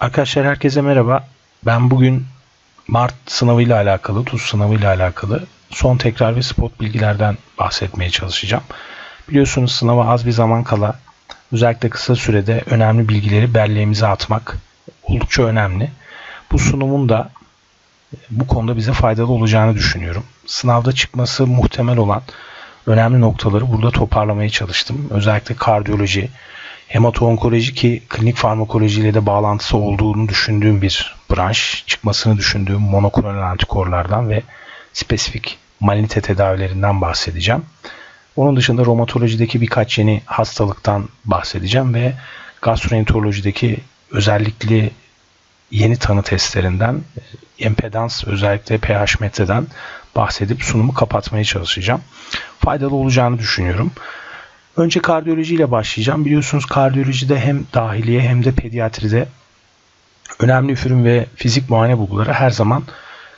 Arkadaşlar herkese merhaba. Ben bugün Mart sınavıyla alakalı, tuz sınavıyla alakalı son tekrar ve spot bilgilerden bahsetmeye çalışacağım. Biliyorsunuz sınava az bir zaman kala özellikle kısa sürede önemli bilgileri belleğimize atmak oldukça önemli. Bu sunumun da bu konuda bize faydalı olacağını düşünüyorum. Sınavda çıkması muhtemel olan önemli noktaları burada toparlamaya çalıştım. Özellikle kardiyoloji, hemato-onkoloji ki klinik farmakoloji ile de bağlantısı olduğunu düşündüğüm bir branş. Çıkmasını düşündüğüm monoklonal antikorlardan ve spesifik malinite tedavilerinden bahsedeceğim. Onun dışında romatolojideki birkaç yeni hastalıktan bahsedeceğim ve gastroenterolojideki özellikle yeni tanı testlerinden, empedans özellikle pH metreden bahsedip sunumu kapatmaya çalışacağım. Faydalı olacağını düşünüyorum. Önce kardiyoloji ile başlayacağım. Biliyorsunuz kardiyolojide hem dahiliye hem de pediatride önemli üfürüm ve fizik muayene bulguları her zaman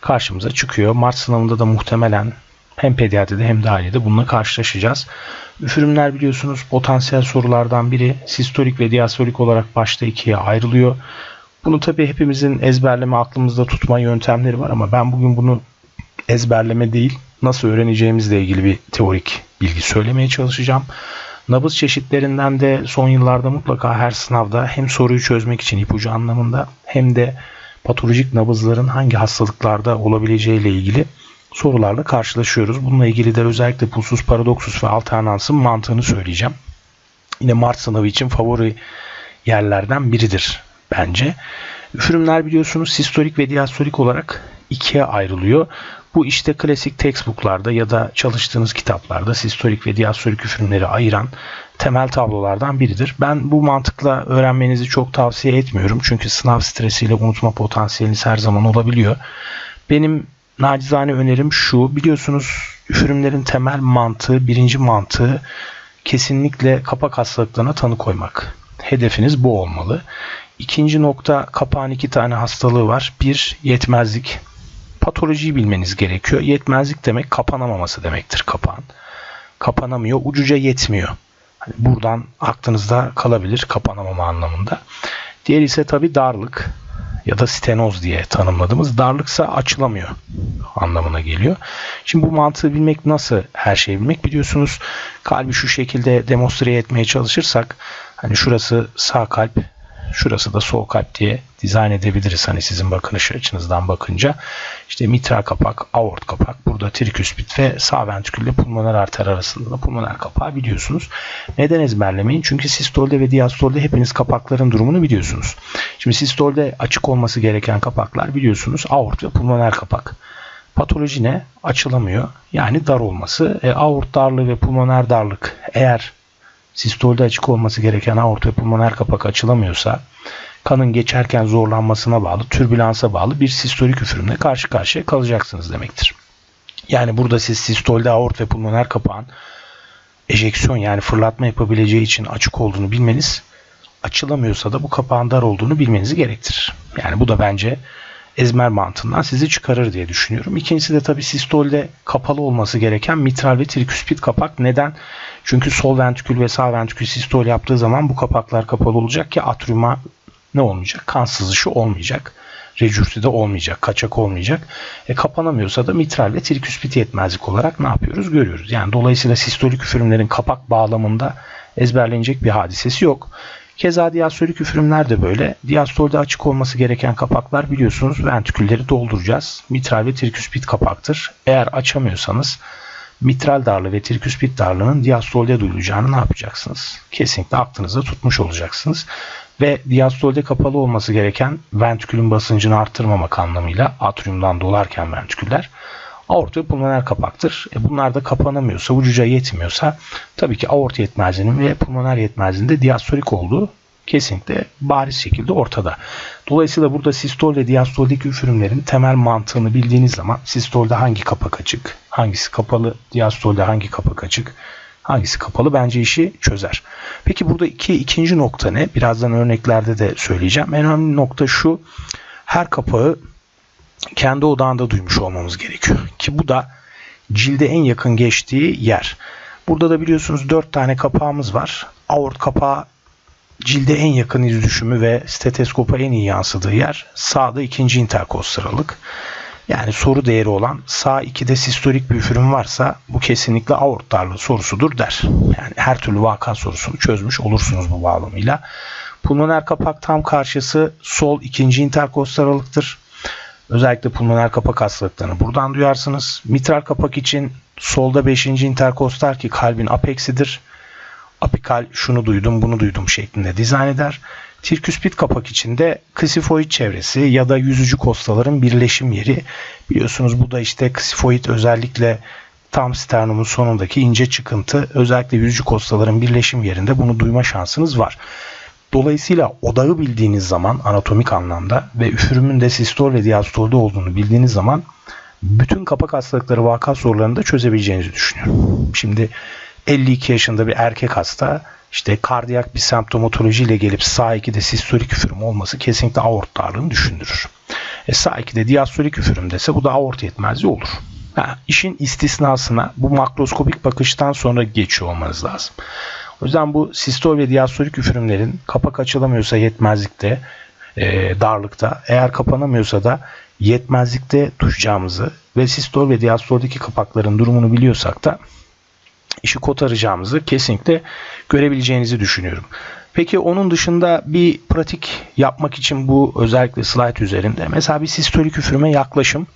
karşımıza çıkıyor. Mart sınavında da muhtemelen hem pediatride hem dahiliyede bununla karşılaşacağız. Üfürümler biliyorsunuz potansiyel sorulardan biri. Sistolik ve diastolik olarak başta ikiye ayrılıyor. Bunu tabii hepimizin ezberleme, aklımızda tutma yöntemleri var ama ben bugün bunu ezberleme değil, nasıl öğreneceğimizle ilgili bir teorik bilgi söylemeye çalışacağım. Nabız çeşitlerinden de son yıllarda mutlaka her sınavda hem soruyu çözmek için ipucu anlamında hem de patolojik nabızların hangi hastalıklarda olabileceği ile ilgili sorularla karşılaşıyoruz. Bununla ilgili de özellikle pulsus paradoksus ve alternansın mantığını söyleyeceğim. Yine Mart sınavı için favori yerlerden biridir bence. Üfürümler biliyorsunuz sistolik ve diastolik olarak ikiye ayrılıyor. Bu işte klasik textbooklarda ya da çalıştığınız kitaplarda sistolik ve diastolik üfürümleri ayıran temel tablolardan biridir. Ben bu mantıkla öğrenmenizi çok tavsiye etmiyorum. Çünkü sınav stresiyle unutma potansiyeliniz her zaman olabiliyor. Benim nacizane önerim şu. Biliyorsunuz üfürümlerin temel mantığı, birinci mantığı kesinlikle kapak hastalıklarına tanı koymak. Hedefiniz bu olmalı. İkinci nokta kapağın iki tane hastalığı var. Bir yetmezlik. Patolojiyi bilmeniz gerekiyor. Yetmezlik demek kapanamaması demektir kapağın. Kapanamıyor, ucuca yetmiyor. Hani buradan aklınızda kalabilir kapanamama anlamında. Diğer ise tabi darlık ya da stenoz diye tanımladığımız darlıksa açılamıyor anlamına geliyor. Şimdi bu mantığı bilmek nasıl her şeyi bilmek biliyorsunuz kalbi şu şekilde demonstre etmeye çalışırsak hani şurası sağ kalp Şurası da sol kalp diye dizayn edebiliriz. Hani sizin bakınış açınızdan bakınca. işte mitral kapak, aort kapak, burada triküspit ve sağ ventrikülle pulmoner arter arasında da pulmoner kapağı biliyorsunuz. Neden ezberlemeyin? Çünkü sistolde ve diastolde hepiniz kapakların durumunu biliyorsunuz. Şimdi sistolde açık olması gereken kapaklar biliyorsunuz aort ve pulmoner kapak. Patoloji ne? Açılamıyor. Yani dar olması. E, aort darlığı ve pulmoner darlık eğer sistolde açık olması gereken aort ve pulmoner kapak açılamıyorsa kanın geçerken zorlanmasına bağlı, türbülansa bağlı bir sistolik üfürümle karşı karşıya kalacaksınız demektir. Yani burada siz sistolde aort ve pulmoner kapağın ejeksiyon yani fırlatma yapabileceği için açık olduğunu bilmeniz, açılamıyorsa da bu kapağın dar olduğunu bilmenizi gerektirir. Yani bu da bence ezmer mantığından sizi çıkarır diye düşünüyorum. İkincisi de tabii sistolde kapalı olması gereken mitral ve triküspit kapak. Neden? Çünkü sol ventrikül ve sağ ventrikül sistol yaptığı zaman bu kapaklar kapalı olacak ki atriuma ne olmayacak? Kan sızışı olmayacak. Rejürtü de olmayacak, kaçak olmayacak. E, kapanamıyorsa da mitral ve triküspit yetmezlik olarak ne yapıyoruz? Görüyoruz. Yani dolayısıyla sistolik üfürümlerin kapak bağlamında ezberlenecek bir hadisesi yok. Keza diastolik üfürümler de böyle. Diastolde açık olması gereken kapaklar biliyorsunuz ventrikülleri dolduracağız. Mitral ve triküspit kapaktır. Eğer açamıyorsanız mitral darlığı ve triküspit darlığının diastolde duyulacağını ne yapacaksınız? Kesinlikle aklınızda tutmuş olacaksınız. Ve diastolde kapalı olması gereken ventrikülün basıncını arttırmamak anlamıyla atriumdan dolarken ventriküller aort ve pulmoner kapaktır. E bunlar da kapanamıyorsa, ucuca yetmiyorsa tabii ki aort yetmezliğinin ve pulmoner yetmezliğinin de diastolik olduğu kesinlikle bariz şekilde ortada. Dolayısıyla burada sistol ve diastoldeki üfürümlerin temel mantığını bildiğiniz zaman sistolde hangi kapak açık, hangisi kapalı, diastolde hangi kapak açık, hangisi kapalı bence işi çözer. Peki burada iki, ikinci nokta ne? Birazdan örneklerde de söyleyeceğim. En önemli nokta şu. Her kapağı kendi odağında duymuş olmamız gerekiyor. Ki bu da cilde en yakın geçtiği yer. Burada da biliyorsunuz 4 tane kapağımız var. Aort kapağı cilde en yakın iz düşümü ve stetoskopa en iyi yansıdığı yer sağda ikinci interkostal aralık. Yani soru değeri olan sağ 2'de sistolik bir üfürüm varsa bu kesinlikle aort darlığı sorusudur der. Yani her türlü vaka sorusunu çözmüş olursunuz bu bağlamıyla. Pulmoner kapak tam karşısı sol ikinci interkostal aralıktır. Özellikle pulmoner kapak hastalıklarını buradan duyarsınız. Mitral kapak için solda 5. interkostal ki kalbin apeksidir. Apikal şunu duydum bunu duydum şeklinde dizayn eder. Tirküspit kapak içinde kisifoid çevresi ya da yüzücü kostaların birleşim yeri. Biliyorsunuz bu da işte kisifoid özellikle tam sternumun sonundaki ince çıkıntı özellikle yüzücü kostaların birleşim yerinde bunu duyma şansınız var. Dolayısıyla odağı bildiğiniz zaman anatomik anlamda ve üfürümün de sistol ve diastolde olduğunu bildiğiniz zaman bütün kapak hastalıkları vaka sorularını da çözebileceğinizi düşünüyorum. Şimdi 52 yaşında bir erkek hasta işte kardiyak bir semptomatoloji ile gelip sağ 2'de sistolik üfürüm olması kesinlikle aort darlığını düşündürür. E sağ 2'de diastolik üfürüm dese bu da aort yetmezliği olur. Ha, işin istisnasına bu makroskopik bakıştan sonra geçiyor olmanız lazım. O yüzden bu sistol ve diastolik üfürümlerin kapak açılamıyorsa yetmezlikte, e, darlıkta, eğer kapanamıyorsa da yetmezlikte duyacağımızı ve sistol ve diastoldeki kapakların durumunu biliyorsak da işi kotaracağımızı kesinlikle görebileceğinizi düşünüyorum. Peki onun dışında bir pratik yapmak için bu özellikle slide üzerinde mesela bir sistolik üfürüme yaklaşım.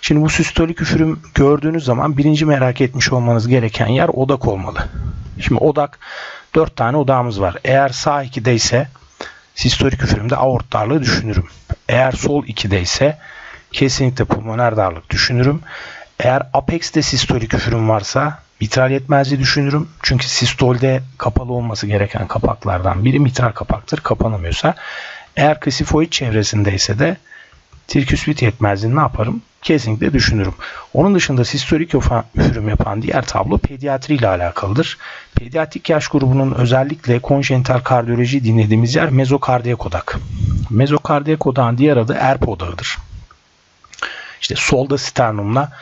Şimdi bu sistolik üfürüm gördüğünüz zaman birinci merak etmiş olmanız gereken yer odak olmalı. Şimdi odak 4 tane odağımız var. Eğer sağ 2'de ise sistolik üfürümde aort darlığı düşünürüm. Eğer sol 2'de ise kesinlikle pulmoner darlık düşünürüm. Eğer apex'te sistolik üfürüm varsa mitral yetmezliği düşünürüm. Çünkü sistolde kapalı olması gereken kapaklardan biri mitral kapaktır. Kapanamıyorsa. Eğer kasifoid çevresindeyse de tirküsvit yetmezliğini ne yaparım? Kesinlikle düşünürüm. Onun dışında sistolik üfürüm yapan diğer tablo pediatri ile alakalıdır. Pediatrik yaş grubunun özellikle konjenital kardiyoloji dinlediğimiz yer mezokardiyak odak. Mezokardiyak odağın diğer adı ERP odağıdır. İşte solda sternumla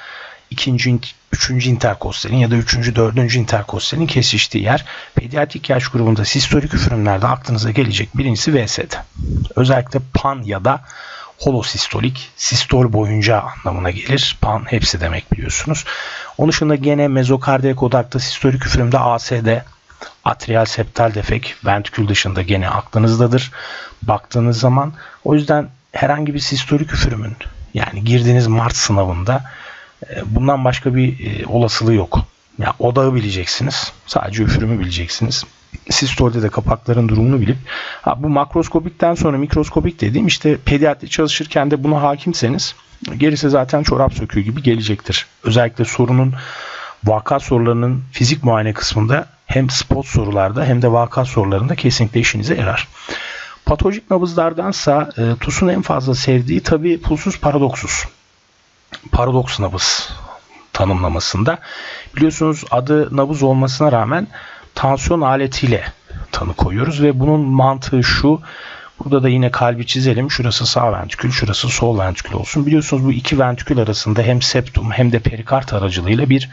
ikinci, üçüncü interkostalin ya da üçüncü, dördüncü interkostalin kesiştiği yer. Pediatrik yaş grubunda sistolik üfürümlerde aklınıza gelecek birincisi VSD. Özellikle pan ya da holosistolik, sistol boyunca anlamına gelir. Pan hepsi demek biliyorsunuz. Onun dışında gene mezokardiyak odakta sistolik üfürümde ASD, atrial septal defek, ventrikül dışında gene aklınızdadır. Baktığınız zaman o yüzden herhangi bir sistolik üfürümün yani girdiğiniz Mart sınavında bundan başka bir e, olasılığı yok. Yani odağı bileceksiniz. Sadece üfürümü bileceksiniz. Sistolde de kapakların durumunu bilip ha, bu makroskopikten sonra mikroskopik dediğim işte pediatri çalışırken de buna hakimseniz gerisi zaten çorap söküğü gibi gelecektir. Özellikle sorunun vaka sorularının fizik muayene kısmında hem spot sorularda hem de vaka sorularında kesinlikle işinize yarar. Patolojik nabızlardansa e, TUS'un en fazla sevdiği tabi pulsuz paradoksuz. Paradoks nabız tanımlamasında. Biliyorsunuz adı nabız olmasına rağmen tansiyon aletiyle tanı koyuyoruz ve bunun mantığı şu. Burada da yine kalbi çizelim. Şurası sağ ventrikül, şurası sol ventrikül olsun. Biliyorsunuz bu iki ventrikül arasında hem septum hem de perikard aracılığıyla bir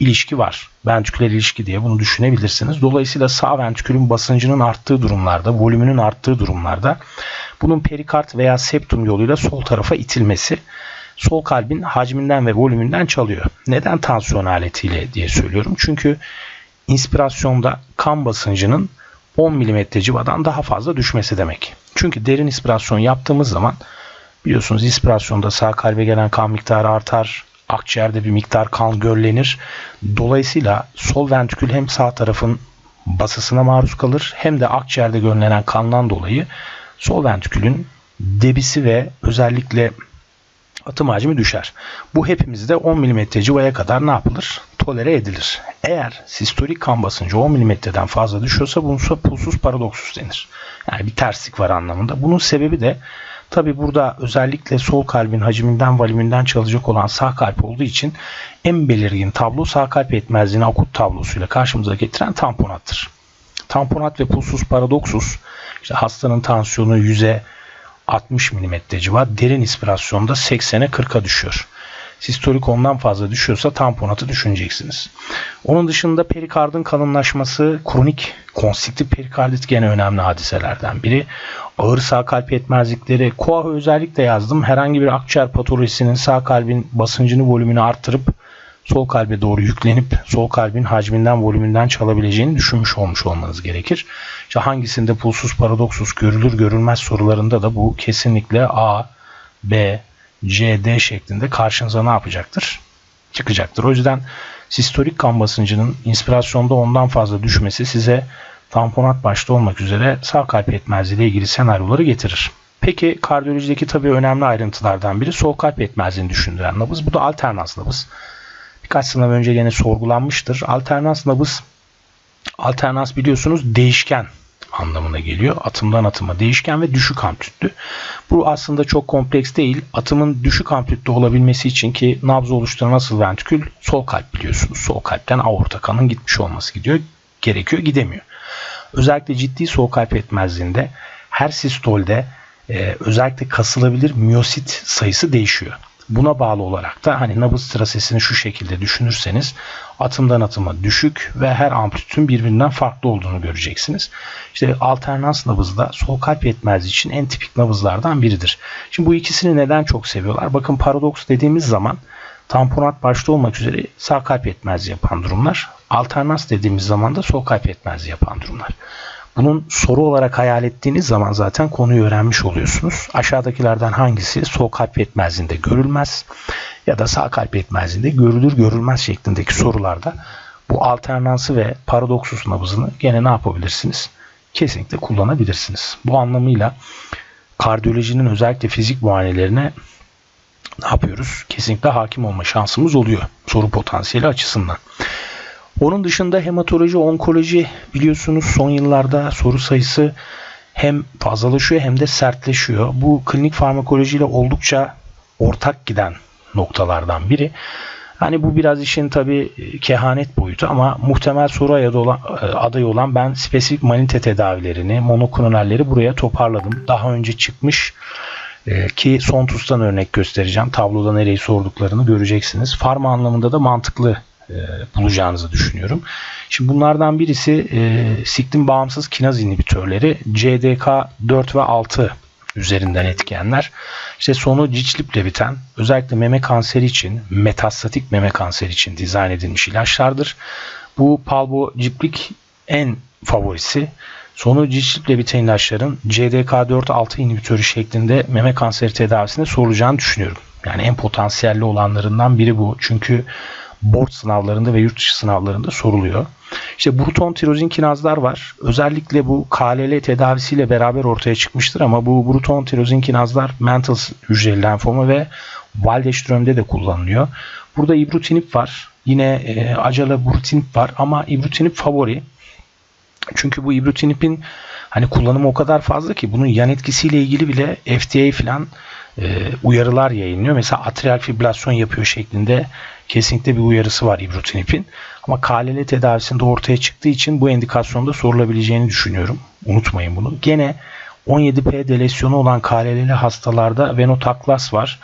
ilişki var. Ventriküler ilişki diye bunu düşünebilirsiniz. Dolayısıyla sağ ventrikülün basıncının arttığı durumlarda, volümünün arttığı durumlarda bunun perikard veya septum yoluyla sol tarafa itilmesi sol kalbin hacminden ve volümünden çalıyor. Neden tansiyon aletiyle diye söylüyorum. Çünkü inspirasyonda kan basıncının 10 mm civadan daha fazla düşmesi demek. Çünkü derin inspirasyon yaptığımız zaman biliyorsunuz inspirasyonda sağ kalbe gelen kan miktarı artar, akciğerde bir miktar kan göllenir. Dolayısıyla sol ventrikül hem sağ tarafın basısına maruz kalır hem de akciğerde gönlenen kandan dolayı sol ventrikülün debisi ve özellikle atım hacmi düşer. Bu hepimizde 10 mm civaya kadar ne yapılır? Tolere edilir. Eğer sistolik kan basıncı 10 mm'den fazla düşüyorsa bunun pulsuz paradoksus denir. Yani bir terslik var anlamında. Bunun sebebi de tabi burada özellikle sol kalbin hacminden volümünden çalacak olan sağ kalp olduğu için en belirgin tablo sağ kalp yetmezliğini akut tablosuyla karşımıza getiren tamponattır. Tamponat ve pulsuz paradoksus işte hastanın tansiyonu 100'e 60 mm civa derin inspirasyonda 80'e 40'a düşüyor. Sistolik ondan fazla düşüyorsa tamponatı düşüneceksiniz. Onun dışında perikardın kalınlaşması kronik konstriktif perikardit gene önemli hadiselerden biri. Ağır sağ kalp yetmezlikleri, koa özellikle yazdım. Herhangi bir akciğer patolojisinin sağ kalbin basıncını, volümünü arttırıp sol kalbe doğru yüklenip sol kalbin hacminden, volümünden çalabileceğini düşünmüş olmuş olmanız gerekir. İşte hangisinde pulsuz paradoksus görülür görülmez sorularında da bu kesinlikle A, B, C, D şeklinde karşınıza ne yapacaktır? Çıkacaktır. O yüzden sistolik kan basıncının inspirasyonda ondan fazla düşmesi size tamponat başta olmak üzere sağ kalp yetmezliği ile ilgili senaryoları getirir. Peki kardiyolojideki tabii önemli ayrıntılardan biri sol kalp yetmezliğini düşündüren nabız. Bu da alternans nabız. Birkaç sınav önce yine sorgulanmıştır. Alternans nabız alternans biliyorsunuz değişken anlamına geliyor. Atımdan atıma değişken ve düşük amplitli. Bu aslında çok kompleks değil. Atımın düşük amplitli olabilmesi için ki nabz oluşturan asıl ventrikül sol kalp biliyorsunuz. Sol kalpten aorta kanın gitmiş olması gidiyor. Gerekiyor gidemiyor. Özellikle ciddi sol kalp yetmezliğinde her sistolde e, özellikle kasılabilir miyosit sayısı değişiyor. Buna bağlı olarak da hani nabız trasesini şu şekilde düşünürseniz atımdan atıma düşük ve her amplitün birbirinden farklı olduğunu göreceksiniz. İşte alternans nabızda sol kalp yetmezliği için en tipik nabızlardan biridir. Şimdi bu ikisini neden çok seviyorlar? Bakın paradoks dediğimiz zaman tamponat başta olmak üzere sağ kalp yetmezliği yapan durumlar. Alternans dediğimiz zaman da sol kalp yetmezliği yapan durumlar. Bunun soru olarak hayal ettiğiniz zaman zaten konuyu öğrenmiş oluyorsunuz. Aşağıdakilerden hangisi sol kalp yetmezliğinde görülmez ya da sağ kalp yetmezliğinde görülür görülmez şeklindeki sorularda bu alternansı ve paradoksus nabızını gene ne yapabilirsiniz? Kesinlikle kullanabilirsiniz. Bu anlamıyla kardiyolojinin özellikle fizik muayenelerine ne yapıyoruz? Kesinlikle hakim olma şansımız oluyor soru potansiyeli açısından. Onun dışında hematoloji, onkoloji biliyorsunuz son yıllarda soru sayısı hem fazlalaşıyor hem de sertleşiyor. Bu klinik farmakolojiyle oldukça ortak giden noktalardan biri. Hani bu biraz işin tabi kehanet boyutu ama muhtemel soru olan, aday olan ben spesifik manite tedavilerini, monoklonalleri buraya toparladım. Daha önce çıkmış e, ki son TUS'tan örnek göstereceğim. Tabloda nereyi sorduklarını göreceksiniz. Farma anlamında da mantıklı e, bulacağınızı düşünüyorum. Şimdi bunlardan birisi e, siktin bağımsız kinaz inhibitörleri CDK 4 ve 6 üzerinden etkenler. İşte sonu ciçliple biten özellikle meme kanseri için metastatik meme kanseri için dizayn edilmiş ilaçlardır. Bu palbociplik en favorisi. Sonu ciçliple biten ilaçların CDK4-6 inhibitörü şeklinde meme kanseri tedavisinde sorulacağını düşünüyorum. Yani en potansiyelli olanlarından biri bu. Çünkü board sınavlarında ve yurt dışı sınavlarında soruluyor. İşte bruton tirozin kinazlar var. Özellikle bu KLL tedavisiyle beraber ortaya çıkmıştır ama bu bruton tirozin kinazlar mental hücreli lenfoma ve Waldenström'de de kullanılıyor. Burada ibrutinib var. Yine e, acala brutinib var ama ibrutinib favori. Çünkü bu ibrutinibin hani kullanımı o kadar fazla ki bunun yan etkisiyle ilgili bile FDA falan e, uyarılar yayınlıyor. Mesela atrial fibrilasyon yapıyor şeklinde kesinlikle bir uyarısı var ibrutinibin. Ama KLL tedavisinde ortaya çıktığı için bu endikasyonda sorulabileceğini düşünüyorum. Unutmayın bunu. Gene 17P delesyonu olan KLL'li hastalarda venotaklas var.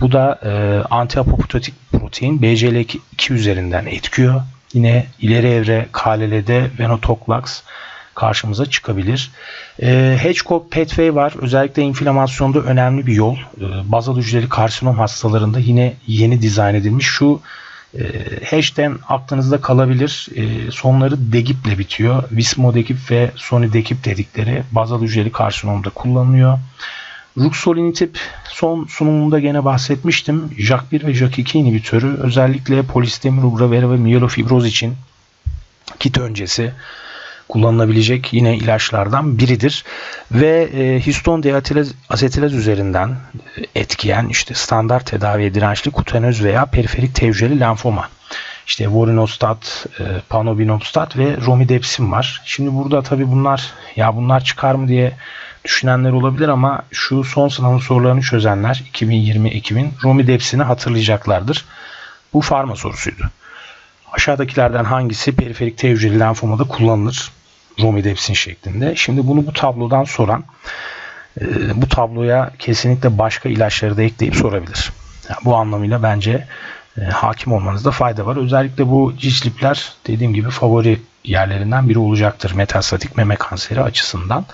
Bu da e, antiapoptotik protein BCL2 üzerinden etkiyor. Yine ileri evre KLL'de venotoklax karşımıza çıkabilir. E, Hedgehog Pathway var. Özellikle inflamasyonda önemli bir yol. E, bazal hücreli karsinom hastalarında yine yeni dizayn edilmiş. Şu e, hash'ten aklınızda kalabilir. E, sonları degiple bitiyor. Vismodegip ve sonidegip dedikleri bazal hücreli karsinomda kullanılıyor. Ruxolitinib son sunumunda gene bahsetmiştim. JAK1 ve JAK2 inhibitörü özellikle polistemir ugravera ve miyelofibroz için kit öncesi kullanılabilecek yine ilaçlardan biridir. Ve e, histon deatilaz asetilaz üzerinden e, etkiyen işte standart tedaviye dirençli kutanöz veya periferik tevceli lenfoma. İşte vorinostat, e, panobinostat ve romidepsin var. Şimdi burada tabi bunlar ya bunlar çıkar mı diye düşünenler olabilir ama şu son sınavın sorularını çözenler 2020 ekibin romidepsini hatırlayacaklardır. Bu farma sorusuydu. Aşağıdakilerden hangisi periferik T hücreli lenfomada kullanılır? Romidepsin şeklinde. Şimdi bunu bu tablodan soran e, bu tabloya kesinlikle başka ilaçları da ekleyip sorabilir. Yani bu anlamıyla bence e, hakim olmanızda fayda var. Özellikle bu cislipler dediğim gibi favori yerlerinden biri olacaktır metastatik meme kanseri açısından.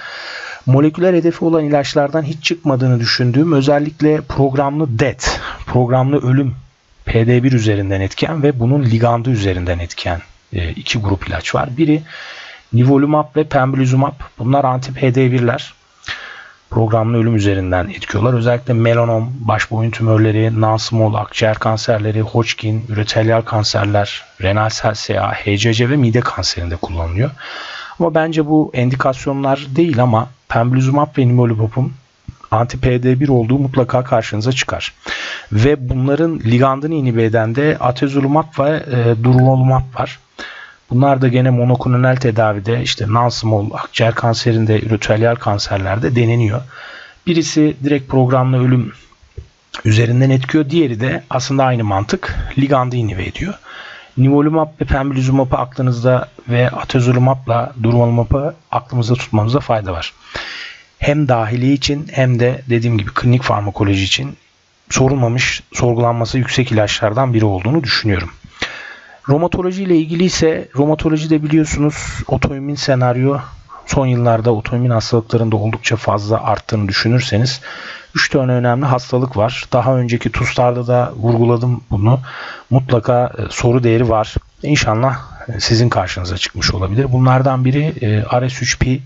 Moleküler hedefi olan ilaçlardan hiç çıkmadığını düşündüğüm özellikle programlı DET, programlı ölüm PD1 üzerinden etken ve bunun ligandı üzerinden etken e, iki grup ilaç var. Biri nivolumab ve pembrolizumab. Bunlar anti-PD1'ler programlı ölüm üzerinden etkiyorlar. Özellikle melanom, baş boyun tümörleri, non-small akciğer kanserleri, Hodgkin, üretelyal kanserler, renal sel HCC ve mide kanserinde kullanılıyor. Ama bence bu endikasyonlar değil ama pembrolizumab ve nivolumab'ın anti-PD1 olduğu mutlaka karşınıza çıkar. Ve bunların ligandını inhibe eden de atezolumab ve e, durvalumab var. Bunlar da gene monoklonal tedavide işte non-small akciğer kanserinde, ürotelyal kanserlerde deneniyor. Birisi direkt programlı ölüm üzerinden etkiyor. Diğeri de aslında aynı mantık ligandı inhibe ediyor. Nivolumab ve pembrolizumab'ı aklınızda ve atezolumab'la durvalumab'ı aklımızda tutmamıza fayda var. Hem dahili için hem de dediğim gibi klinik farmakoloji için sorulmamış, sorgulanması yüksek ilaçlardan biri olduğunu düşünüyorum. Romatoloji ile ilgili ise romatoloji de biliyorsunuz otoimmün senaryo son yıllarda otoimmün hastalıklarında oldukça fazla arttığını düşünürseniz 3 tane önemli hastalık var. Daha önceki TUS'larda da vurguladım bunu. Mutlaka e, soru değeri var. İnşallah e, sizin karşınıza çıkmış olabilir. Bunlardan biri e, RS3P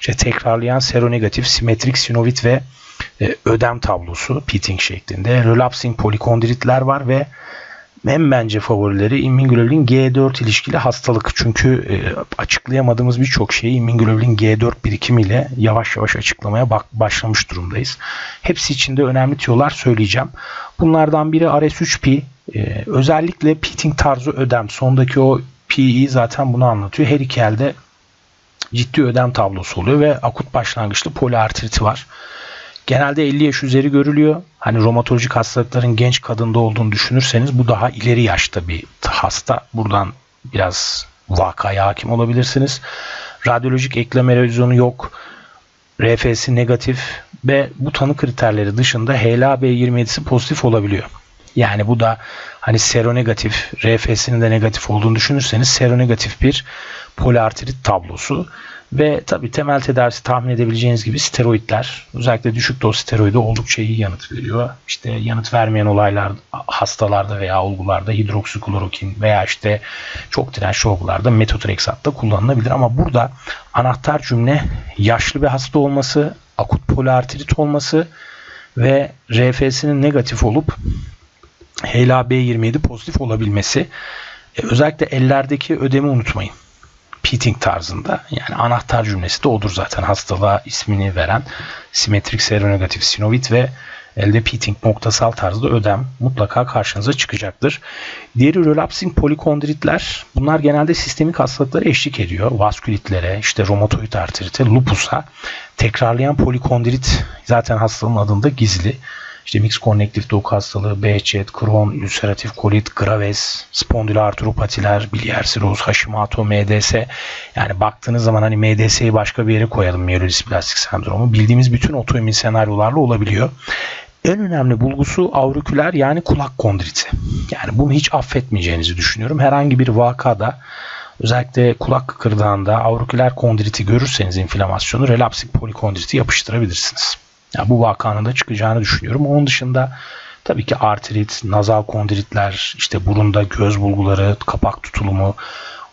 işte tekrarlayan seronegatif simetrik sinovit ve ödem tablosu pitting şeklinde. Relapsing polikondritler var ve en bence favorileri immunoglobulin G4 ilişkili hastalık. Çünkü e, açıklayamadığımız birçok şeyi immunoglobulin G4 birikimiyle yavaş yavaş açıklamaya bak başlamış durumdayız. Hepsi içinde önemli tiyolar söyleyeceğim. Bunlardan biri RS3P. E, özellikle pitting tarzı ödem. Sondaki o PE zaten bunu anlatıyor. Her iki elde ciddi ödem tablosu oluyor ve akut başlangıçlı poliartriti var. Genelde 50 yaş üzeri görülüyor. Hani romatolojik hastalıkların genç kadında olduğunu düşünürseniz bu daha ileri yaşta bir hasta. Buradan biraz vakaya hakim olabilirsiniz. Radyolojik eklem erozyonu yok. RFS negatif ve bu tanı kriterleri dışında HLA-B27'si pozitif olabiliyor. Yani bu da hani seronegatif, RFS'inin de negatif olduğunu düşünürseniz seronegatif bir poliartrit tablosu. Ve tabii temel tedavisi tahmin edebileceğiniz gibi steroidler. Özellikle düşük doz steroidi oldukça iyi yanıt veriyor. İşte yanıt vermeyen olaylar hastalarda veya olgularda hidroksiklorokin veya işte çok dirençli olgularda metotrexat da kullanılabilir. Ama burada anahtar cümle yaşlı bir hasta olması, akut poliartrit olması ve RFS'inin negatif olup HLA-B27 pozitif olabilmesi. E, özellikle ellerdeki ödemi unutmayın. Pitting tarzında. Yani anahtar cümlesi de odur zaten. Hastalığa ismini veren simetrik seronegatif sinovit ve elde pitting noktasal tarzda ödem mutlaka karşınıza çıkacaktır. Diğeri relapsing polikondritler. Bunlar genelde sistemik hastalıklara eşlik ediyor. Vaskülitlere, işte romatoid artrite, lupusa. Tekrarlayan polikondrit zaten hastalığın adında gizli işte mix konnektif doku hastalığı, Behçet, Crohn, ülseratif kolit, Graves, spondiloartropatiler, biliyer siroz, Hashimoto, MDS. Yani baktığınız zaman hani MDS'yi başka bir yere koyalım miyelodisplastik sendromu. Bildiğimiz bütün otoimmün senaryolarla olabiliyor. En önemli bulgusu auriküler yani kulak kondriti. Yani bunu hiç affetmeyeceğinizi düşünüyorum. Herhangi bir vakada özellikle kulak kıkırdağında auriküler kondriti görürseniz inflamasyonu relapsik polikondriti yapıştırabilirsiniz. Yani bu vakanın da çıkacağını düşünüyorum. Onun dışında tabii ki artrit, nazal kondritler, işte burunda göz bulguları, kapak tutulumu,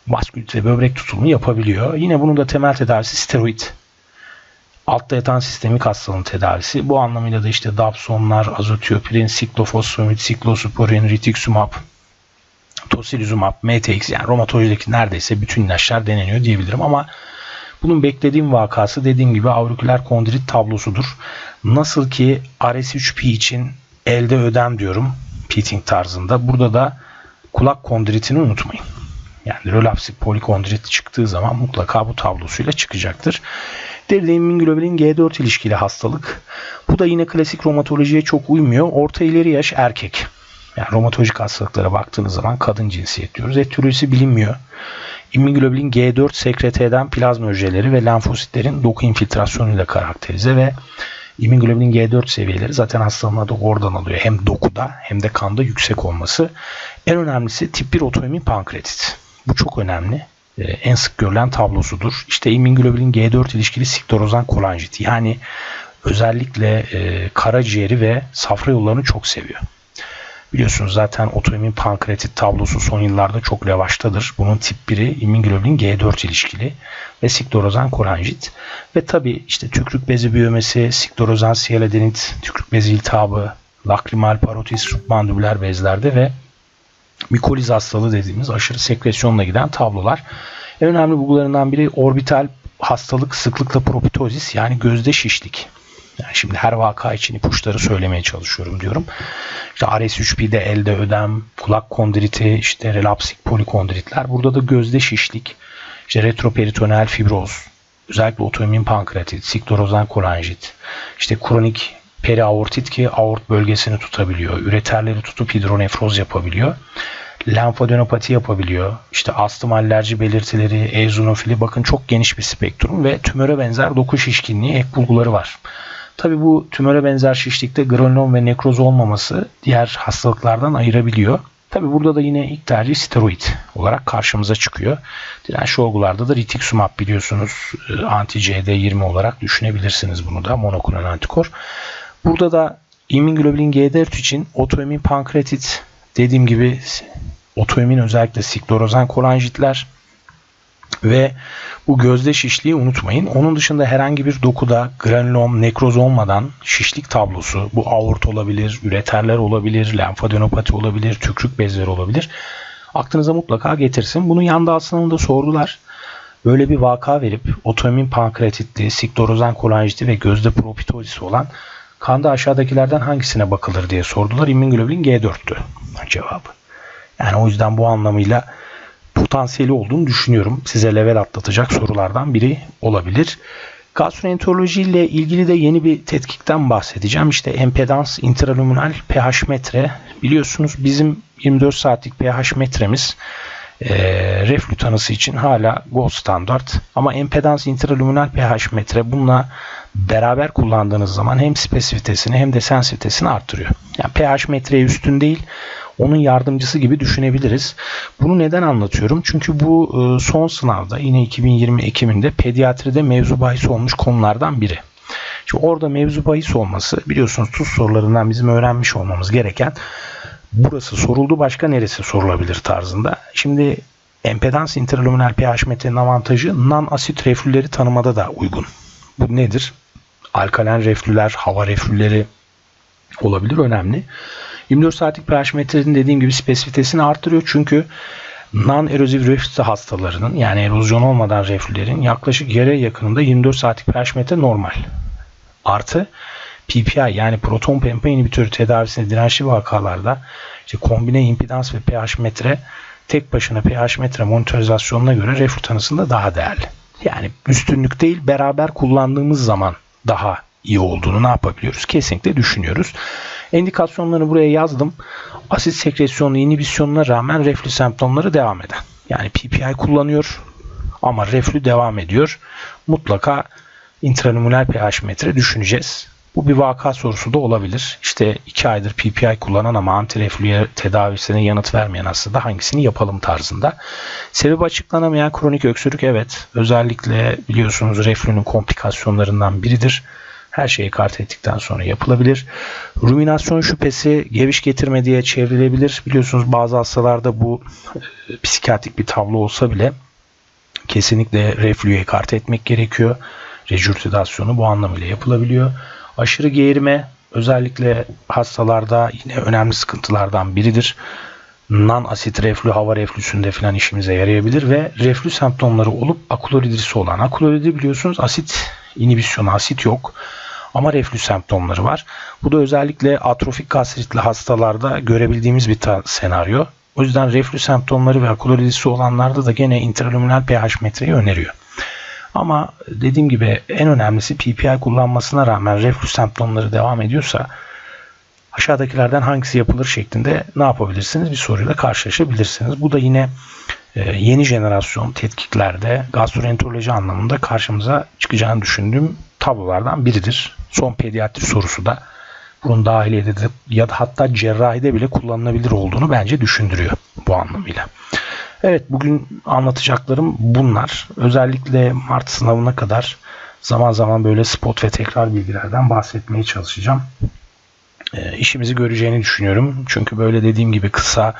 vaskülit ve böbrek tutulumu yapabiliyor. Yine bunun da temel tedavisi steroid. Altta yatan sistemik hastalığın tedavisi. Bu anlamıyla da işte dapsonlar, azotiopirin, siklofosfamid, siklosporin, rituximab, tocilizumab, MTX yani romatolojideki neredeyse bütün ilaçlar deneniyor diyebilirim ama bunun beklediğim vakası dediğim gibi auriküler kondrit tablosudur. Nasıl ki RS3P için elde ödem diyorum pitting tarzında. Burada da kulak kondritini unutmayın. Yani relapsik polikondrit çıktığı zaman mutlaka bu tablosuyla çıkacaktır. Deride immunoglobulin G4 ilişkili hastalık. Bu da yine klasik romatolojiye çok uymuyor. Orta ileri yaş erkek. Yani romatolojik hastalıklara baktığınız zaman kadın cinsiyet diyoruz. Etiyolojisi bilinmiyor. İmmunoglobulin G4 sekrete eden plazma hücreleri ve lenfositlerin doku infiltrasyonuyla karakterize ve İmmünoglobulin G4 seviyeleri zaten hastalığın adı oradan alıyor. Hem dokuda hem de kanda yüksek olması. En önemlisi tip 1 otoimmün pankreatit. Bu çok önemli. Ee, en sık görülen tablosudur. İşte immunoglobulin G4 ilişkili siktorozan kolanjit. Yani özellikle e, karaciğeri ve safra yollarını çok seviyor. Biliyorsunuz zaten otoimmün pankreatit tablosu son yıllarda çok revaçtadır. Bunun tip 1'i immunoglobulin G4 ilişkili ve siktorozan kolanjit. Ve tabi işte tükrük bezi büyümesi, siktorozan siyaladenit, tükrük bezi iltihabı, lakrimal parotis submandibüler bezlerde ve mikoliz hastalığı dediğimiz aşırı sekresyonla giden tablolar. En önemli bulgularından biri orbital hastalık sıklıkla propitozis yani gözde şişlik. Yani şimdi her vaka için ipuçları söylemeye çalışıyorum diyorum. İşte RS3P'de elde ödem, kulak kondriti, işte relapsik polikondritler. Burada da gözde şişlik, işte retroperitoneal fibroz, özellikle otoimmün pankreatit, siktorozan kolanjit, işte kronik periaortit ki aort bölgesini tutabiliyor. Üreterleri tutup hidronefroz yapabiliyor. Lenfadenopati yapabiliyor. İşte astım alerji belirtileri, eozinofili bakın çok geniş bir spektrum ve tümöre benzer doku şişkinliği ek bulguları var. Tabi bu tümöre benzer şişlikte granulom ve nekroz olmaması diğer hastalıklardan ayırabiliyor. Tabi burada da yine ilk tercih steroid olarak karşımıza çıkıyor. Dirençli olgularda da rituximab biliyorsunuz e, anti CD20 olarak düşünebilirsiniz bunu da monoklonal antikor. Burada da immunoglobulin G4 için otoimmün pankreatit dediğim gibi otoimmün özellikle siklerozan kolanjitler ve bu gözde şişliği unutmayın. Onun dışında herhangi bir dokuda granulom, nekroz olmadan şişlik tablosu, bu aort olabilir, üreterler olabilir, lenfadenopati olabilir, tükrük bezleri olabilir. Aklınıza mutlaka getirsin. Bunu yan dal sınavında sordular. Böyle bir vaka verip otoimmün pankreatitli, siklerozan kolanjiti ve gözde propitozisi olan kanda aşağıdakilerden hangisine bakılır diye sordular. İmmünoglobulin G4'tü cevabı. Yani o yüzden bu anlamıyla potansiyeli olduğunu düşünüyorum. Size level atlatacak sorulardan biri olabilir. Gastroenteroloji ile ilgili de yeni bir tetkikten bahsedeceğim. İşte empedans intraluminal pH metre. Biliyorsunuz bizim 24 saatlik pH metremiz e, reflü tanısı için hala gold standart. Ama empedans intraluminal pH metre bununla beraber kullandığınız zaman hem spesifitesini hem de sensitesini arttırıyor. Yani pH metreye üstün değil onun yardımcısı gibi düşünebiliriz. Bunu neden anlatıyorum? Çünkü bu e, son sınavda yine 2020 Ekim'inde pediatride mevzu bahis olmuş konulardan biri. Şimdi orada mevzu bahis olması biliyorsunuz tuz sorularından bizim öğrenmiş olmamız gereken burası soruldu başka neresi sorulabilir tarzında. Şimdi empedans intraluminal pH metrenin avantajı non asit reflüleri tanımada da uygun. Bu nedir? Alkalen reflüler, hava reflüleri olabilir önemli. 24 saatlik pH metrenin dediğim gibi spesifitesini arttırıyor. Çünkü non-erozif reflü hastalarının yani erozyon olmadan reflülerin yaklaşık yere yakınında 24 saatlik pH metre normal. Artı PPI yani proton pumpa inhibitörü tedavisine dirençli vakalarda işte kombine impedans ve pH metre tek başına pH metre monitorizasyonuna göre reflü tanısında daha değerli. Yani üstünlük değil beraber kullandığımız zaman daha iyi olduğunu ne yapabiliyoruz? Kesinlikle düşünüyoruz. Endikasyonları buraya yazdım. Asit sekresyonu inhibisyonuna rağmen reflü semptomları devam eden. Yani PPI kullanıyor ama reflü devam ediyor. Mutlaka intranumuler pH metre düşüneceğiz. Bu bir vaka sorusu da olabilir. İşte 2 aydır PPI kullanan ama antireflüye tedavisine yanıt vermeyen hastada hangisini yapalım tarzında. Sebebi açıklanamayan kronik öksürük evet. Özellikle biliyorsunuz reflünün komplikasyonlarından biridir her şeyi kart ettikten sonra yapılabilir. Ruminasyon şüphesi geviş getirme diye çevrilebilir. Biliyorsunuz bazı hastalarda bu e, psikiyatrik bir tablo olsa bile kesinlikle reflüye kart etmek gerekiyor. Rejürtidasyonu bu anlamıyla yapılabiliyor. Aşırı geğirme özellikle hastalarda yine önemli sıkıntılardan biridir. Non asit reflü, hava reflüsünde falan işimize yarayabilir ve reflü semptomları olup akuloridrisi olan. Akuloridri biliyorsunuz asit inhibisyonu, asit yok. Ama reflü semptomları var. Bu da özellikle atrofik gastritli hastalarda görebildiğimiz bir senaryo. O yüzden reflü semptomları ve akuloridisi olanlarda da gene intraluminal pH metreyi öneriyor. Ama dediğim gibi en önemlisi PPI kullanmasına rağmen reflü semptomları devam ediyorsa aşağıdakilerden hangisi yapılır şeklinde ne yapabilirsiniz? Bir soruyla karşılaşabilirsiniz. Bu da yine e, yeni jenerasyon tetkiklerde gastroenteroloji anlamında karşımıza çıkacağını düşündüğüm tablolardan biridir. Son pediatri sorusu da bunun dahiliyede de ya da hatta cerrahide bile kullanılabilir olduğunu bence düşündürüyor bu anlamıyla. Evet bugün anlatacaklarım bunlar. Özellikle Mart sınavına kadar zaman zaman böyle spot ve tekrar bilgilerden bahsetmeye çalışacağım. E, işimizi göreceğini düşünüyorum. Çünkü böyle dediğim gibi kısa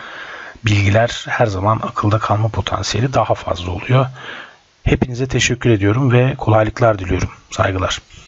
bilgiler her zaman akılda kalma potansiyeli daha fazla oluyor. Hepinize teşekkür ediyorum ve kolaylıklar diliyorum. Saygılar.